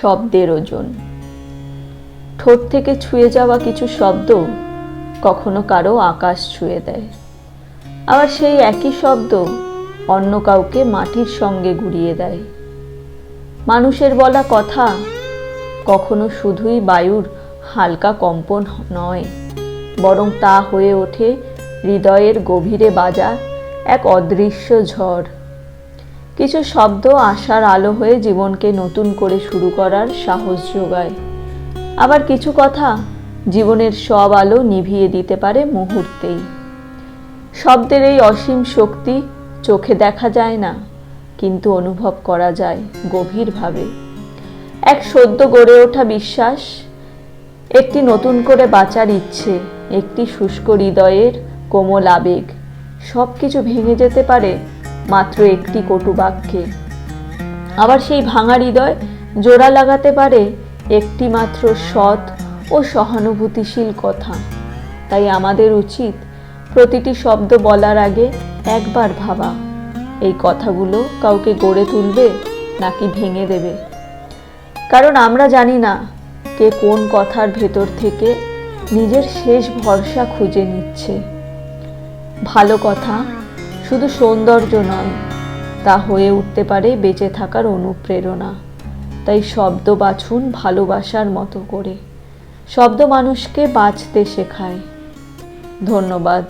শব্দের ওজন। ঠোঁট থেকে ছুঁয়ে যাওয়া কিছু শব্দ কখনো কারও আকাশ ছুঁয়ে দেয়। আবার সেই একই শব্দ অন্য কাউকে মাটির সঙ্গে গুড়িয়ে দেয়। মানুষের বলা কথা কখনো শুধুই বায়ুর হালকা কম্পন নয়, বরং তা হয়ে ওঠে হৃদয়ের গভীরে বাজা এক অদৃশ্য ঝড়। কিছু শব্দ আশার আলো হয়ে জীবনকে নতুন করে শুরু করার সাহস যোগায়। আবার কিছু কথা জীবনের সব আলো নিভিয়ে দিতে পারে মুহূর্তেই। শব্দের এই অসীম শক্তি চোখে দেখা যায় না, কিন্তু অনুভব করা যায় গভীরভাবে। এক সদ্য গড়ে ওঠা বিশ্বাস, একটি নতুন করে বাঁচার ইচ্ছে, একটি শুষ্ক হৃদয়ের কোমল আবেগ সব কিছু ভেঙে যেতে পারে মাত্র একটি কটু বাক্যে। আবার সেই ভাঙা হৃদয় জোড়া লাগাতে পারে একটি মাত্র সৎ ও সহানুভূতিশীল কথা। তাই আমাদের উচিত প্রতিটি শব্দ বলার আগে একবার ভাবা। এই কথাগুলো কাউকে গড়ে তুলবে নাকি ভেঙে দেবে? কারণ আমরা জানি না কে কোন কথার ভেতর থেকে নিজের শেষ ভরসা খুঁজে নিচ্ছে। ভালো কথা শুধু সৌন্দর্য নয়, তা হয়ে উঠতে পারে বেঁচে থাকার অনুপ্রেরণা। তাই শব্দ বাছুন ভালোবাসার মতো করে। শব্দ মানুষকে বাঁচতে শেখায়। ধন্যবাদ।